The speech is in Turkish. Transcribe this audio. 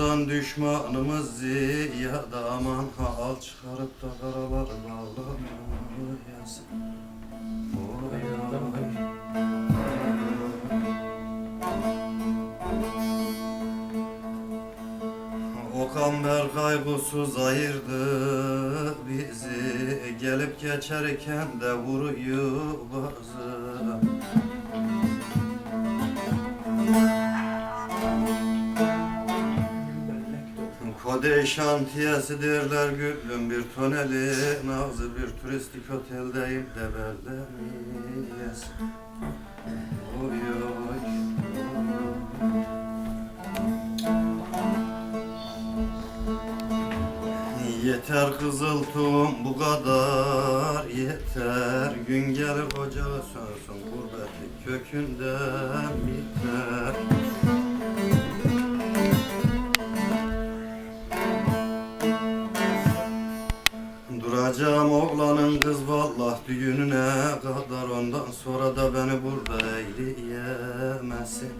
Aman düşmanımız ziyade aman Hal çıkarıp da karalar bağlamayasın Oy oy. O kamber kaygısız ayırdı bizi. Gelip geçerken de vuruyor bazı Kode şantiyesi derler gülüm bir toneli. Nazı bir turistik oteldeyim de bellemiyes Oy oy. Yeter kızıltım bu kadar yeter. Gün gelir ocağı sönsün gurbetlik kökünden biter Duracağım oğlanın kız vallah düğününe kadar. Ondan sonra da beni burada eyleyemezsin